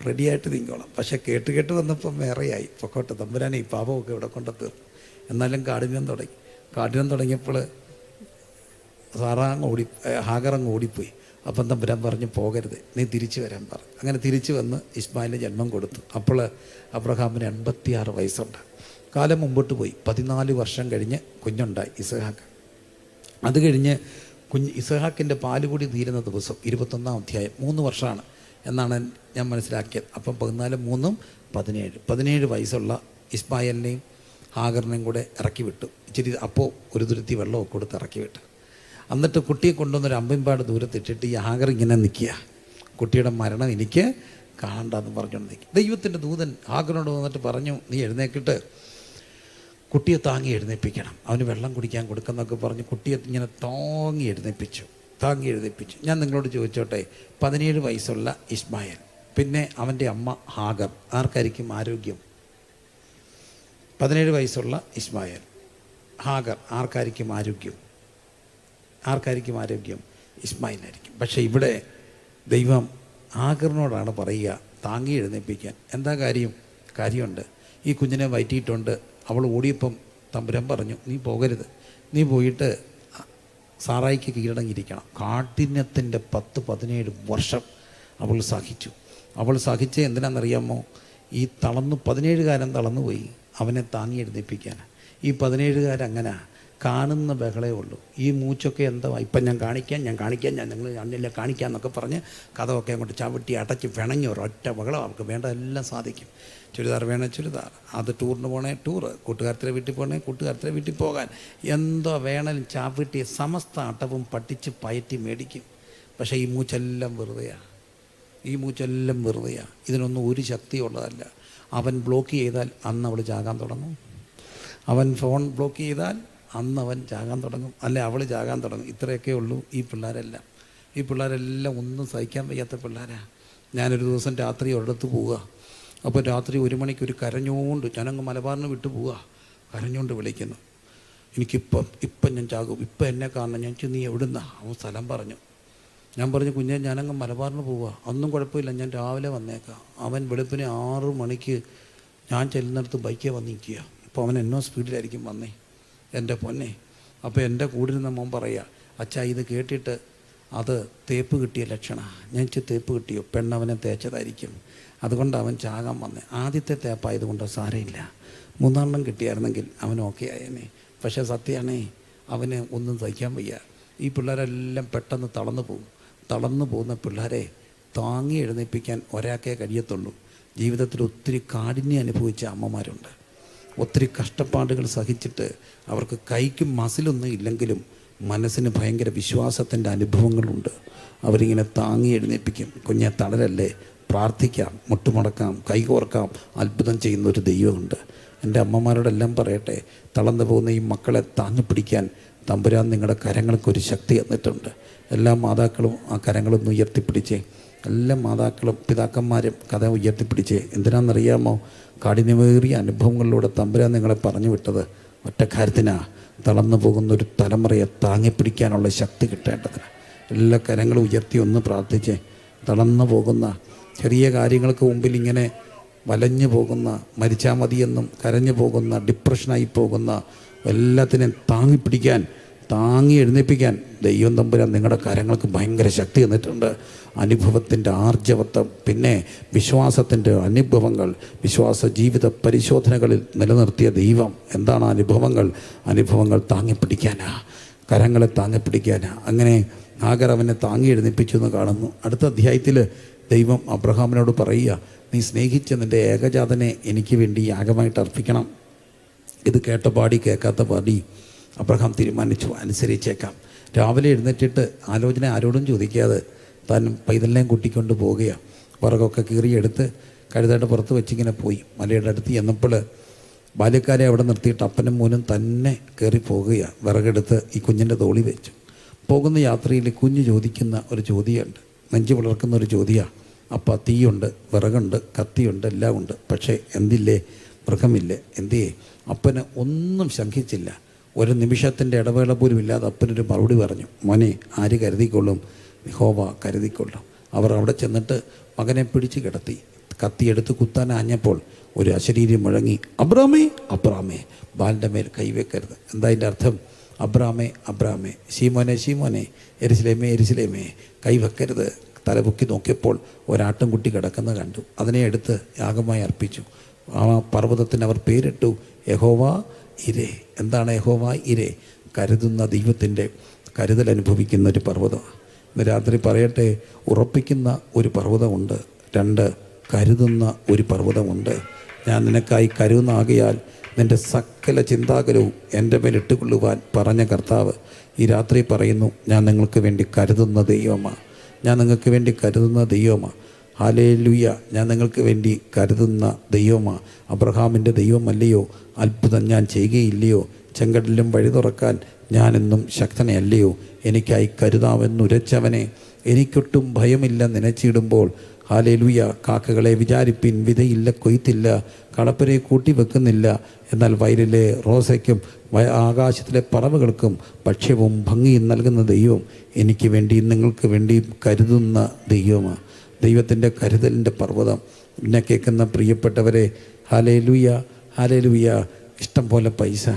റെഡിയായിട്ട് നീങ്ങോളാം. പക്ഷേ കേട്ട് കേട്ട് വന്നപ്പം വേറെയായി. പൊക്കോട്ടെ തമ്പുരാനെ ഈ പാപമൊക്കെ ഇവിടെ കൊണ്ട് തീർന്നു എന്നാലും കാഠിന്യം തുടങ്ങി. കാഠിന്യം തുടങ്ങിയപ്പോൾ സാറാങ് ഓടി ഹാഗറങ്ങ് ഓടിപ്പോയി. അപ്പം തമ്പുരാൻ പറഞ്ഞു പോകരുത് നീ തിരിച്ചു വരാൻ പറഞ്ഞു അങ്ങനെ തിരിച്ചു വന്ന് ഇസ്മായിലിന് ജന്മം കൊടുത്തു. അപ്പോൾ അബ്രഹാമിന് എൺപത്തിയാറ് വയസ്സുണ്ട്. കാലം മുമ്പോട്ട് പോയി. പതിനാല് വർഷം കഴിഞ്ഞ് കുഞ്ഞുണ്ടായി ഇസഹാക്ക് അത് കഴിഞ്ഞ് കുഞ്ഞ് ഇസഹാക്കിന്റെ പാൽ കൂടി തീരുന്ന ദിവസം ഇരുപത്തൊന്നാം അധ്യായം മൂന്ന് വർഷമാണ് എന്നാണ് ഞാൻ മനസ്സിലാക്കിയത്. അപ്പം പതിനാല് മൂന്നും പതിനേഴ്. പതിനേഴ് വയസ്സുള്ള ഇസ്മായിലിനെയും ഹാഗറിനെയും കൂടെ ഇറക്കി വിട്ടു. ഇച്ചിരി അപ്പോൾ ഒരു തുരുത്തി വെള്ളമൊക്കെ കൊടുത്ത് ഇറക്കി വിട്ടു. എന്നിട്ട് കുട്ടിയെ കൊണ്ടുവന്നൊരു അമ്പിൻപാട് ദൂരത്തിട്ടിട്ട് ഈ ഹാഗർ ഇങ്ങനെ നിൽക്കുക. കുട്ടിയുടെ മരണം എനിക്ക് കാണണ്ടെന്ന് പറഞ്ഞുകൊണ്ട് നിൽക്കും ദൈവത്തിന്റെ ദൂതൻ ഹാഗറിനോട് വന്നിട്ട് പറഞ്ഞു നീ എഴുന്നേക്കിട്ട് കുട്ടിയെ താങ്ങി എഴുന്നേപ്പിക്കണം. അവന് വെള്ളം കുടിക്കാൻ കൊടുക്കുന്നൊക്കെ പറഞ്ഞ് കുട്ടിയെ ഇങ്ങനെ താങ്ങി എഴുന്നേപ്പിച്ചു. താങ്ങി എഴുന്നേപ്പിച്ചു. ഞാൻ നിങ്ങളോട് ചോദിച്ചോട്ടെ പതിനേഴ് വയസ്സുള്ള ഇസ്മായിൽ പിന്നെ അവന്റെ അമ്മ ഹാഗർ ആർക്കായിരിക്കും ആരോഗ്യം? പതിനേഴ് വയസ്സുള്ള ഇസ്മായിൽ ഹാഗർ ആർക്കായിരിക്കും ആരോഗ്യം? ആർക്കായിരിക്കും ആരോഗ്യം? ഇസ്മായിലായിരിക്കും. പക്ഷേ ഇവിടെ ദൈവം ഹാഗറിനോടാണ് പറയുക താങ്ങി എഴുന്നേപ്പിക്കാൻ. എന്താ കാര്യം? കാര്യമുണ്ട്. ഈ കുഞ്ഞിനെ വയറ്റിയിട്ടുണ്ട്. അവൾ ഓടിയപ്പം തമ്പുരാൻ പറഞ്ഞു നീ പോകരുത്. നീ പോയിട്ട് സാറായിക്ക് കീഴടങ്ങിയിരിക്കണം. കാഠിന്യത്തിന്റെ പത്ത് പതിനേഴ് വർഷം അവൾ സഹിച്ചു. അവൾ സഹിച്ച് എന്തിനാണെന്നറിയാമോ? ഈ തളന്നു പതിനേഴുകാരൻ തളന്നുപോയി അവനെ താങ്ങി എഴുന്നേപ്പിക്കാൻ ഈ പതിനേഴുകാരങ്ങനെ കാണുന്ന ബഹളേ ഉള്ളൂ. ഈ മൂച്ചൊക്കെ എന്താ ഇപ്പം ഞാൻ കാണിക്കാം ഞാൻ കാണിക്കാം ഞാൻ നിങ്ങൾ അന്നില്ല കാണിക്കാം എന്നൊക്കെ പറഞ്ഞ് കഥമൊക്കെ അങ്ങോട്ട് ചവിട്ടി അടച്ച് പിണങ്ങി ഒരൊറ്റ ബഹളം അവർക്ക് വേണ്ടതെല്ലാം സാധിക്കും. ചുരിദാർ വേണേ ചുരിദാർ അത് ടൂറിന് പോണേ ടൂർ കൂട്ടുകാരത്തിലെ വീട്ടിൽ പോണേ കൂട്ടുകാരത്തിലെ വീട്ടിൽ പോകാൻ. എന്തോ വേണേലും ചാവിട്ടി സമസ്ത അടവും പട്ടിച്ച് പയറ്റി മേടിക്കും. പക്ഷേ ഈ മൂച്ചെല്ലാം വെറുതെയാണ് ഈ മൂച്ചെല്ലാം വെറുതെയാണ് ഇതിനൊന്നും ഒരു ശക്തിയുള്ളതല്ല. അവൻ ബ്ലോക്ക് ചെയ്താൽ അന്ന് അവൾ ചാകാൻ തുടങ്ങും. അവൻ ഫോൺ ബ്ലോക്ക് ചെയ്താൽ അന്ന് അവൻ ചാകാൻ തുടങ്ങും. അല്ലെ അവൾ ചാകാൻ തുടങ്ങും. ഇത്രയൊക്കെ ഉള്ളൂ ഈ പിള്ളേരെല്ലാം. ഈ പിള്ളേരെല്ലാം ഒന്നും സഹിക്കാൻ വയ്യാത്ത പിള്ളേരാണ് ഞാനൊരു ദിവസം രാത്രി ഒരിടത്ത് പോവുക. അപ്പോൾ രാത്രി ഒരു മണിക്ക് ഒരു കരഞ്ഞുകൊണ്ട് ഞാനങ്ങ് മലബാറിന് വിട്ടു പോവുക. കരഞ്ഞുകൊണ്ട് വിളിക്കുന്നു. എനിക്കിപ്പം ഇപ്പം ഞാൻ ചാകും. ഇപ്പം എന്നെ കാണണം. ഞാൻ നീ എവിടുന്നാ? അവൻ സ്ഥലം പറഞ്ഞു. ഞാൻ പറഞ്ഞു കുഞ്ഞെ ഞാനങ്ങ് മലബാറിന് പോവുക. ഒന്നും കുഴപ്പമില്ല. ഞാൻ രാവിലെ വന്നേക്കാം. അവൻ വെളുപ്പിന് ആറ് മണിക്ക് ഞാൻ ചെല്ലുന്നിടത്ത് ബൈക്കേ വന്നിരിക്കുക അപ്പോൾ അവൻ എന്നോ സ്പീഡിലായിരിക്കും വന്നേ. എന്റെ പൊന്നെ. അപ്പോൾ എന്റെ കൂടിരുന്ന മോൻ പറയുക അച്ഛാ ഇത് കേട്ടിട്ട് അത് തേപ്പ് കിട്ടിയ ലക്ഷണമാണ് ഞാൻ തേപ്പ് കിട്ടിയോ? പെണ്ണവനെ തേച്ചതായിരിക്കും. അതുകൊണ്ട് അവൻ ചാകാൻ വന്നേ. ആദ്യത്തെ തേപ്പായതുകൊണ്ട് സാരമില്ല. മൂന്നാണെണ്ണം കിട്ടിയായിരുന്നെങ്കിൽ അവൻ ഓക്കെ ആയേനെ. പക്ഷേ സത്യമാണേ അവന് ഒന്നും സഹിക്കാൻ വയ്യ. ഈ പിള്ളേരെല്ലാം പെട്ടെന്ന് തളർന്നു പോകും തളർന്നു പോകുന്ന പിള്ളേരെ താങ്ങി എഴുന്നേൽപ്പിക്കാൻ ഒരാക്കേ കഴിയത്തുള്ളൂ. ജീവിതത്തിൽ ഒത്തിരി കാഠിന്യം അനുഭവിച്ച അമ്മമാരുണ്ട്. ഒത്തിരി കഷ്ടപ്പാടുകൾ സഹിച്ചിട്ട് അവർക്ക് കൈക്കും മസിലൊന്നും ഇല്ലെങ്കിലും മനസ്സിന് ഭയങ്കര വിശ്വാസത്തിന്റെ അനുഭവങ്ങളുണ്ട്. അവരിങ്ങനെ താങ്ങി എഴുന്നേൽപ്പിക്കും. കുഞ്ഞെ തളരല്ലേ? പ്രാർത്ഥിക്കാം മുട്ടുമടക്കാം കൈകോർക്കാം അത്ഭുതം ചെയ്യുന്ന ഒരു ദൈവമുണ്ട്. എന്റെ അമ്മമാരോടെല്ലാം പറയട്ടെ തളർന്നു പോകുന്ന ഈ മക്കളെ താങ്ങി പിടിക്കാൻ തമ്പുരാൻ നിങ്ങളുടെ കരങ്ങൾക്കൊരു ശക്തി തന്നിട്ടുണ്ട്. എല്ലാ മാതാക്കളും ആ കരങ്ങളൊന്ന് ഉയർത്തിപ്പിടിച്ചേ. എല്ലാ മാതാക്കളും പിതാക്കന്മാരും കഥ ഉയർത്തിപ്പിടിച്ച് എന്തിനാണെന്നറിയാമോ? കാഠിന്യമേറിയ അനുഭവങ്ങളിലൂടെ തമ്പുരാൻ നിങ്ങളെ പറഞ്ഞു വിട്ടത് ഒറ്റ കാര്യത്തിനാ തളർന്നു പോകുന്ന ഒരു തലമുറയെ താങ്ങിപ്പിടിക്കാനുള്ള ശക്തി കിട്ടേണ്ടതിന്. എല്ലാ കരങ്ങളും ഉയർത്തി ഒന്ന് പ്രാർത്ഥിച്ച് തളർന്നു പോകുന്ന ചെറിയ കാര്യങ്ങൾക്ക് മുമ്പിൽ ഇങ്ങനെ വലഞ്ഞു പോകുന്ന മരിച്ചാൽ മതിയെന്നും കരഞ്ഞു പോകുന്ന ഡിപ്രഷനായി പോകുന്ന എല്ലാത്തിനെയും താങ്ങിപ്പിടിക്കാൻ താങ്ങി എഴുന്നേപ്പിക്കാൻ ദൈവം തമ്പുരാൻ നിങ്ങളുടെ കാര്യങ്ങൾക്ക് ഭയങ്കര ശക്തി തന്നിട്ടുണ്ട്. അനുഭവത്തിന്റെ ആർജവത്വം പിന്നെ വിശ്വാസത്തിന്റെ അനുഭവങ്ങൾ വിശ്വാസ ജീവിത പരിശോധനകളിൽ നിലനിർത്തിയ ദൈവം. എന്താണ് അനുഭവങ്ങൾ? അനുഭവങ്ങൾ താങ്ങിപ്പിടിക്കാനാ. കരങ്ങളെ താങ്ങിപ്പിടിക്കാനാ. അങ്ങനെ നാഗർ അവനെ താങ്ങി എഴുന്നിപ്പിച്ചു എന്ന് കാണുന്നു. അടുത്ത അധ്യായത്തിൽ ദൈവം അബ്രഹാമിനോട് പറയുക നീ സ്നേഹിച്ച നിന്റെ ഏകജാതനെ എനിക്ക് വേണ്ടി യാഗമായിട്ട് അർപ്പിക്കണം. ഇത് കേട്ട പാടി കേൾക്കാത്ത പാടി അബ്രഹാം തീരുമാനിച്ചു അനുസരിച്ചേക്കാം. രാവിലെ എഴുന്നേറ്റിട്ട് ആലോചന ആരോടും ചോദിക്കാതെ താൻ പൈതലിനെയും കൂട്ടിക്കൊണ്ട് പോവുകയാണ് വിറകൊക്കെ കീറിയെടുത്ത് കഴുതയുടെ പുറത്ത് വെച്ചിങ്ങനെ പോയി. മലയുടെ അടുത്ത് ചെന്നപ്പോൾ ബാല്യക്കാരെ അവിടെ നിർത്തിയിട്ട് അപ്പനും മോനും തന്നെ കയറി പോകുകയാണ് വിറകെടുത്ത് ഈ കുഞ്ഞിന്റെ തോളി വെച്ചു. പോകുന്ന യാത്രയിൽ കുഞ്ഞ് ചോദിക്കുന്ന ഒരു ചോദ്യമുണ്ട്. നെഞ്ചു വിളർക്കുന്ന ഒരു ചോദ്യമാണ് അപ്പം തീയുണ്ട് വിറകുണ്ട് കത്തിയുണ്ട് എല്ലാം ഉണ്ട് പക്ഷേ എന്തില്ലേ? മൃഗമില്ലേ? എന്തേ അപ്പന് ഒന്നും ശങ്കിച്ചില്ല. ഒരു നിമിഷത്തിന്റെ ഇടവേള പോലും ഇല്ലാതെ അപ്പനൊരു മറുപടി പറഞ്ഞു. മോനെ ആര് കരുതിക്കൊള്ളും? നിഹോബ കരുതിക്കൊള്ളും അവർ അവിടെ ചെന്നിട്ട് മകനെ പിടിച്ച് കിടത്തി. കത്തിയെടുത്ത് കുത്താൻ ആഞ്ഞപ്പോൾ ഒരു അശരീരി മുഴങ്ങി അബ്രാമേ അബ്രാമേ. ബാലിന്റെ മേൽ കൈവെക്കരുത് എന്താ അതിന്റെ അർത്ഥം? അബ്രാമേ അബ്രാമേ. ശീമോനെ ശീമോനെ. എരിശിലേമേ എരിശിലേമേ. കൈവെക്കരുത് തലപൊക്കി നോക്കിയപ്പോൾ ഒരാട്ടുംകുട്ടി കിടക്കുന്ന കണ്ടു. അതിനെ എടുത്ത് യാഗമായി അർപ്പിച്ചു. ആ പർവതത്തിന് അവർ പേരിട്ടു. യഹോവ ഇരേ. എന്താണ് യഹോവ? ഇരേ. കരുതുന്ന ദൈവത്തിന്റെ കരുതൽ അനുഭവിക്കുന്ന ഒരു പർവതമാണ് ഇന്ന് രാത്രി പറയട്ടെ ഉറപ്പിക്കുന്ന ഒരു പർവതമുണ്ട്. രണ്ട് കരുതുന്ന ഒരു പർവതമുണ്ട്. ഞാൻ നിനക്കായി കരുതുന്നാകിയാൽ നിന്റെ സകല ചിന്താകരവും എന്റെ മേൽ ഇട്ടുകൊള്ളുവാൻ പറഞ്ഞ കർത്താവ് ഈ രാത്രി പറയുന്നു ഞാൻ നിങ്ങൾക്ക് വേണ്ടി കരുതുന്ന ദൈവമാണ് ഞാൻ നിങ്ങൾക്ക് വേണ്ടി കരുതുന്ന ദൈവമാണ് ഹാലേ ലുയ്യ ഞാൻ നിങ്ങൾക്ക് വേണ്ടി കരുതുന്ന ദൈവമാ. അബ്രഹാമിന്റെ ദൈവമല്ലയോ? അത്ഭുതം ഞാൻ ചെയ്യുകയില്ലയോ? ചെങ്കടലിലും വഴി തുറക്കാൻ ഞാനെന്നും ശക്തനയല്ലയോ? എനിക്കായി കരുതാമെന്നുരച്ചവനെ. എനിക്കൊട്ടും ഭയമില്ല നനച്ചിടുമ്പോൾ. ഹാലേലുയ. കാക്കകളെ വിചാരിപ്പിൻ വിതയില്ല കൊയ്ത്തില്ല. കളപ്പരെ കൂട്ടി വെക്കുന്നില്ല എന്നാൽ വയലിലെ റോസയ്ക്കും ആകാശത്തിലെ പറവുകൾക്കും ഭക്ഷ്യവും ഭംഗിയും നൽകുന്ന ദൈവം. എനിക്ക് വേണ്ടിയും നിങ്ങൾക്ക് വേണ്ടിയും കരുതുന്ന ദൈവമാണ് ദൈവത്തിന്റെ കരുതലിന്റെ പർവതം. എന്നെ കേൾക്കുന്ന പ്രിയപ്പെട്ടവരെ ഹാലേലുയ ഹാലേലുയ ഇഷ്ടം പോലെ പൈസ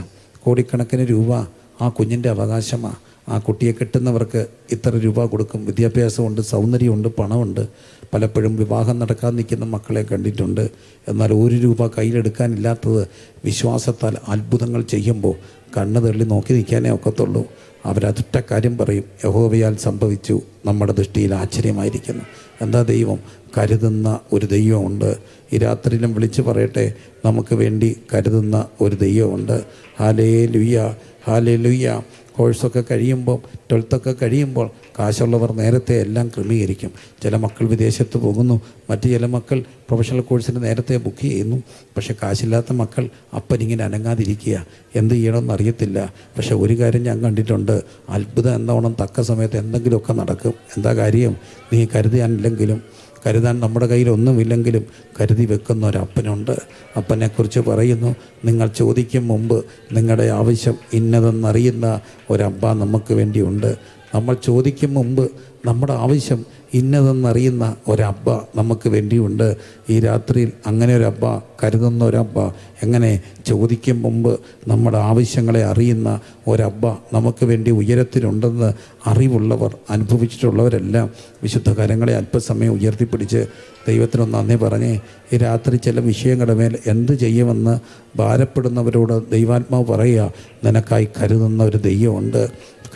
കോടിക്കണക്കിന് രൂപ ആ കുഞ്ഞിന്റെ അവകാശമാണ് ആ കുട്ടിയെ കിട്ടുന്നവർക്ക് ഇത്ര രൂപ കൊടുക്കും. വിദ്യാഭ്യാസമുണ്ട് സൗന്ദര്യമുണ്ട് പണമുണ്ട്. പലപ്പോഴും വിവാഹം നടക്കാൻ നിൽക്കുന്ന മക്കളെ കണ്ടിട്ടുണ്ട്. എന്നാൽ ഒരു രൂപ കയ്യിലെടുക്കാനില്ലാത്തത് വിശ്വാസത്താൽ അത്ഭുതങ്ങൾ ചെയ്യുമ്പോൾ കണ്ണ് തള്ളി നോക്കി നിൽക്കാനേ ഒക്കത്തുള്ളൂ. അവരതൊറ്റ കാര്യം പറയും. യഹോവയാൽ സംഭവിച്ചു. നമ്മുടെ ദൃഷ്ടിയിൽ ആശ്ചര്യമായിരിക്കുന്നു. എന്താ ദൈവം? കരുതുന്ന ഒരു ദൈവമുണ്ട്. ഈ രാത്രിയിലും വിളിച്ചു പറയട്ടെ നമുക്ക് വേണ്ടി കരുതുന്ന ഒരു ദൈവമുണ്ട്. ഹാലേ ലുയ്യ ഹാലേ ലുയ്യ കോഴ്സൊക്കെ കഴിയുമ്പോൾ ട്വൽത്തൊക്കെ കഴിയുമ്പോൾ കാശുള്ളവർ നേരത്തെ എല്ലാം ക്രമീകരിക്കും. ചില മക്കൾ വിദേശത്ത് പോകുന്നു മറ്റ് ചില മക്കൾ പ്രൊഫഷണൽ കോഴ്സിന് നേരത്തെ ബുക്ക് ചെയ്യുന്നു. പക്ഷെ കാശില്ലാത്ത മക്കൾ അപ്പനിങ്ങനെ അനങ്ങാതിരിക്കുക. എന്ത് ചെയ്യണമെന്ന് അറിയത്തില്ല. പക്ഷെ ഒരു കാര്യം ഞാൻ കണ്ടിട്ടുണ്ട്. അത്ഭുതം എന്നോണം തക്ക സമയത്ത് എന്തെങ്കിലുമൊക്കെ നടക്കും. എന്താ കാര്യം? നീ കരുതിയാനില്ലെങ്കിലും കരുതാൻ നമ്മുടെ കയ്യിൽ ഒന്നുമില്ലെങ്കിലും കരുതി വെക്കുന്ന ഒരപ്പനുണ്ട്. അപ്പനെക്കുറിച്ച് പറയുന്നു നിങ്ങൾ ചോദിക്കും മുമ്പ് നിങ്ങളുടെ ആവശ്യം ഇന്നതെന്നറിയുന്ന ഒരപ്പ നമുക്ക് വേണ്ടിയുണ്ട്. നമ്മൾ ചോദിക്കും മുമ്പ് നമ്മുടെ ആവശ്യം ഇന്നതെന്നറിയുന്ന ഒരബ്ബ നമുക്ക് വേണ്ടിയുണ്ട്. ഈ രാത്രിയിൽ അങ്ങനെ ഒരബ്ബ കരുതുന്ന ഒരബ്ബ എങ്ങനെ ചോദിക്കും മുമ്പ് നമ്മുടെ ആവശ്യങ്ങളെ അറിയുന്ന ഒരബ്ബ നമുക്ക് വേണ്ടി ഉയരത്തിലുണ്ടെന്ന് അറിവുള്ളവർ അനുഭവിച്ചിട്ടുള്ളവരെല്ലാം വിശുദ്ധ കരങ്ങളെ അല്പസമയം ഉയർത്തിപ്പിടിച്ച് ദൈവത്തിനൊന്ന് നന്ദി പറഞ്ഞേ ഈ രാത്രി ചില വിഷയങ്ങളുടെ മേൽ എന്ത് ചെയ്യുമെന്ന് ഭാരപ്പെടുന്നവരോട് ദൈവാത്മാവ് പറയുക നിനക്കായി കരുതുന്ന ഒരു ദൈവമുണ്ട്.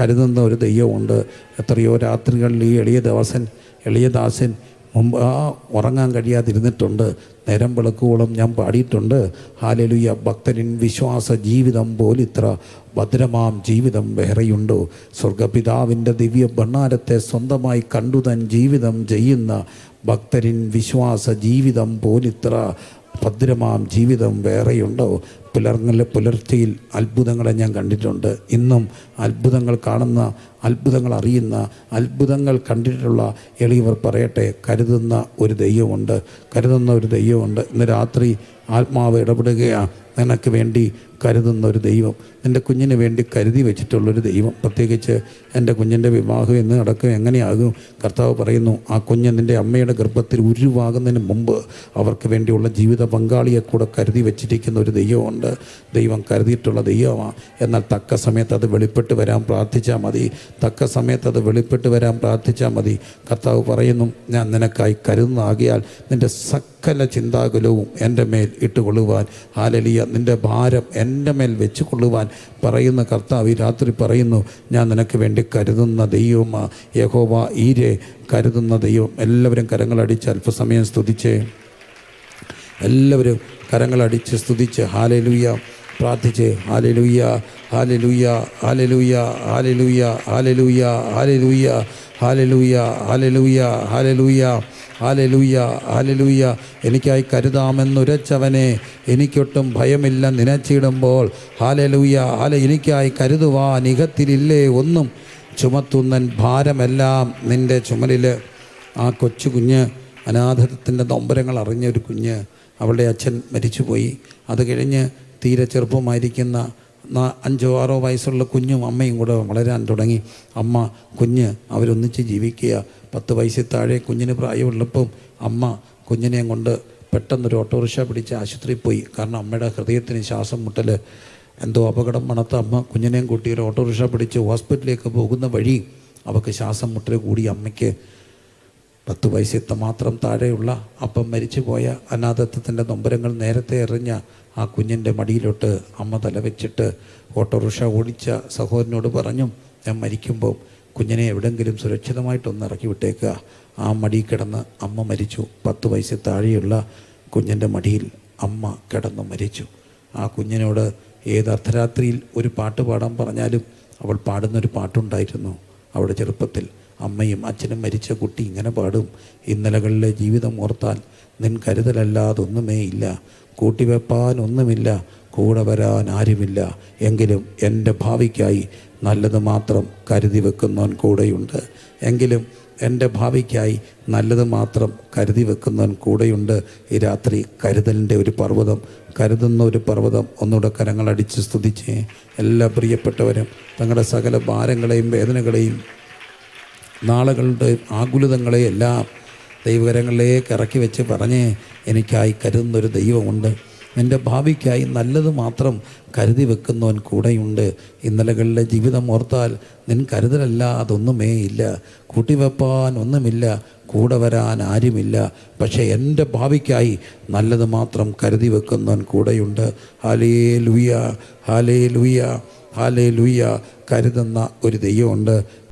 കരുതുന്ന ഒരു ദൈവമുണ്ട്. എത്രയോ രാത്രികളിൽ ഈ എളിയ ദാസൻ എളിയദാസൻ മുമ്പ് ആ ഉറങ്ങാൻ കഴിയാതിരുന്നിട്ടുണ്ട്. നേരം വെളുക്കുവോളം ഞാൻ പാടിയിട്ടുണ്ട്. ഹാലലുയ ഭക്തരിൻ വിശ്വാസ ജീവിതം പോലിത്ര ഭദ്രമാം ജീവിതം വേറെയുണ്ടോ? സ്വർഗപിതാവിന്റെ ദിവ്യ ഭണ്ണാരത്തെ സ്വന്തമായി കണ്ടുതൻ ജീവിതം ചെയ്യുന്ന ഭക്തരിൻ വിശ്വാസ ജീവിതം പോലിത്ര ഭദ്രമാം ജീവിതം വേറെയുണ്ടോ? പുലർങ്ങലെ പുലർച്ചയിൽ അത്ഭുതങ്ങളെ ഞാൻ കണ്ടിട്ടുണ്ട്. ഇന്നും അത്ഭുതങ്ങൾ കാണുന്ന അത്ഭുതങ്ങൾ അറിയുന്ന അത്ഭുതങ്ങൾ കണ്ടിട്ടുള്ള എളിയവർ പറയട്ടെ കരുതുന്ന ഒരു ദൈവമുണ്ട്. കരുതുന്ന ഒരു ദൈവമുണ്ട്. ഇന്ന് രാത്രി ആത്മാവ് ഇടപെടുകയാണ് നിനക്ക് വേണ്ടി കരുതുന്ന ഒരു ദൈവം എന്റെ കുഞ്ഞിന് വേണ്ടി കരുതി വെച്ചിട്ടുള്ളൊരു ദൈവം. പ്രത്യേകിച്ച് എന്റെ കുഞ്ഞിന്റെ വിവാഹം എന്ന് നടക്കും എങ്ങനെയാകും? കർത്താവ് പറയുന്നു ആ കുഞ്ഞ് നിന്റെ അമ്മയുടെ ഗർഭത്തിൽ ഉരുവാകുന്നതിന് മുമ്പ് അവർക്ക് വേണ്ടിയുള്ള ജീവിത പങ്കാളിയെ കൂടെ കരുതി വെച്ചിരിക്കുന്ന ഒരു ദൈവമുണ്ട്. ദൈവം കരുതിയിട്ടുള്ള ദൈവമാണ് എന്നാൽ തക്ക സമയത്ത് അത് വെളിപ്പെട്ട് വരാൻ പ്രാർത്ഥിച്ചാൽ മതി. തക്ക സമയത്ത് അത് വെളിപ്പെട്ട് വരാൻ പ്രാർത്ഥിച്ചാൽ മതി. കർത്താവ് പറയുന്നു ഞാൻ നിനക്കായി കരുതുന്നാകിയാൽ നിന്റെ സകല ചിന്താകുലവും എന്റെ മേൽ ഇട്ടുകൊള്ളുവാൻ. ഹാലലിയ. നിന്റെ ഭാരം മേൽ വെച്ച് കൊള്ളുവാൻ പറയുന്ന കർത്താവ് ഈ രാത്രി പറയുന്നു ഞാൻ നിനക്ക് വേണ്ടി കരുതുന്ന ദൈവമാ യഹോവ ഈരെ കരുതുന്ന ദൈവം. എല്ലാവരും കരങ്ങളടിച്ച് അല്പസമയം സ്തുതിച്ച്. എല്ലാവരും കരങ്ങളടിച്ച് സ്തുതിച്ച്. ഹാലലുയ. പ്രാർത്ഥിച്ച്. ഹാലലുയ്യ ഹാലലുയ്യ ഹാലലുയ്യ ഹാലലുയ്യ ഹാലലുയ്യ ഹാലലുയ്യ ഹാലലുയ്യ ഹാലലൂയ ഹാലലൂയ ഹാലലൂയ ഹാലലൂയ. എനിക്കായി കരുതാമെന്നുരച്ചവനെ എനിക്കൊട്ടും ഭയമില്ല നിനച്ചിടുമ്പോൾ. ഹാലലൂയ ഹാല എനിക്കായി കരുതുവാൻ ഇഹത്തിലില്ലേ ഒന്നും. ചുമത്തുന്നൻ ഭാരമെല്ലാം നിന്റെ ചുമലിൽ ആ കൊച്ചു കുഞ്ഞ് അനാഥത്തിന്റെ നൊമ്പരങ്ങൾ അറിഞ്ഞൊരു കുഞ്ഞ് അവളുടെ അച്ഛൻ മരിച്ചുപോയി. അത് കഴിഞ്ഞ് തീരെ ചെറുപ്പമായിരിക്കുന്ന അഞ്ചോ ആറോ വയസ്സുള്ള കുഞ്ഞും അമ്മയും കൂടെ വളരാൻ തുടങ്ങി. അമ്മ കുഞ്ഞ് അവരൊന്നിച്ച് ജീവിക്കുക. പത്ത് വയസ്സിൽ താഴെ കുഞ്ഞിന് പ്രായമുള്ളപ്പം അമ്മ കുഞ്ഞിനെയും കൊണ്ട് പെട്ടെന്നൊരു ഓട്ടോറിക്ഷ പിടിച്ച് ആശുപത്രിയിൽ പോയി. കാരണം അമ്മയുടെ ഹൃദയത്തിന് ശ്വാസം മുട്ടൽ എന്തോ അപകടം മണത്ത അമ്മ കുഞ്ഞിനെയും കൂട്ടി ഒരു ഓട്ടോറിക്ഷ പിടിച്ച് ഹോസ്പിറ്റലിലേക്ക് പോകുന്ന വഴി അവൾക്ക് ശ്വാസം മുട്ടൽ കൂടി അമ്മയ്ക്ക്. പത്ത് വയസ്സെത്ത മാത്രം താഴെയുള്ള അപ്പം മരിച്ചു പോയ അനാഥത്വത്തിന്റെ നൊമ്പരങ്ങൾ നേരത്തെ എറിഞ്ഞ ആ കുഞ്ഞിന്റെ മടിയിലോട്ട് അമ്മ തലവെച്ചിട്ട് ഓട്ടോറിക്ഷ ഓടിച്ച സഹോദരനോട് പറഞ്ഞു ഞാൻ മരിക്കുമ്പോൾ കുഞ്ഞിനെ എവിടെങ്കിലും സുരക്ഷിതമായിട്ടൊന്ന് ഇറക്കി വിട്ടേക്കുക ആ മടി കിടന്ന് അമ്മ മരിച്ചു. പത്ത് വയസ്സിൽ താഴെയുള്ള കുഞ്ഞിന്റെ മടിയിൽ അമ്മ കിടന്ന് മരിച്ചു. ആ കുഞ്ഞിനോട് ഏത് അർദ്ധരാത്രിയിൽ ഒരു പാട്ട് പാടാൻ പറഞ്ഞാലും അവൾ പാടുന്നൊരു പാട്ടുണ്ടായിരുന്നു. അവളുടെ ചെറുപ്പത്തിൽ അമ്മയും അച്ഛനും മരിച്ച കുട്ടി ഇങ്ങനെ പാടും. ഇന്നലകളിലെ ജീവിതം ഓർത്താൽ നിൻ കരുതലല്ലാതൊന്നുമേ ഇല്ല. കൂട്ടിവെപ്പാൻ ഒന്നുമില്ല കൂടെ വരാൻ ആരുമില്ല. എങ്കിലും എന്റെ ഭാവിക്കായി നല്ലത് മാത്രം കരുതി വെക്കുന്നവൻ കൂടെയുണ്ട്. എങ്കിലും എന്റെ ഭാവിക്കായി നല്ലത് മാത്രം കരുതി വെക്കുന്നവൻ കൂടെയുണ്ട്. ഈ രാത്രി കരുതലിന്റെ ഒരു പർവതം കരുതുന്ന ഒരു പർവതം ഒന്നുകൂടെ കരങ്ങളടിച്ച് സ്തുതിച്ച് എല്ലാ പ്രിയപ്പെട്ടവരും തങ്ങളുടെ സകല ഭാരങ്ങളെയും വേദനകളെയും നാളുകളുടെ ആകുലതങ്ങളെയെല്ലാം ദൈവകരങ്ങളിലേക്ക് ഇറക്കി വെച്ച് പറഞ്ഞ് എനിക്കായി കരുതുന്നൊരു ദൈവമുണ്ട്. എന്റെ ഭാവിക്കായി നല്ലത് മാത്രം കരുതി വെക്കുന്നവൻ കൂടെയുണ്ട്. ഇന്നലകളിലെ ജീവിതം ഓർത്താൽ നിൻ കരുതലല്ല അതൊന്നുമേ ഇല്ല. കൂട്ടിവെപ്പാൻ ഒന്നുമില്ല കൂടെ വരാൻ ആരുമില്ല. പക്ഷേ എന്റെ ഭാവിക്കായി നല്ലത് മാത്രം കരുതി വെക്കുന്നവൻ കൂടെയുണ്ട്. ഹാലേ ലുയ ഹാലേ ലുയ ഹാലേ ലുയ കരുതുന്ന ഒരു ദൈവമുണ്ട്.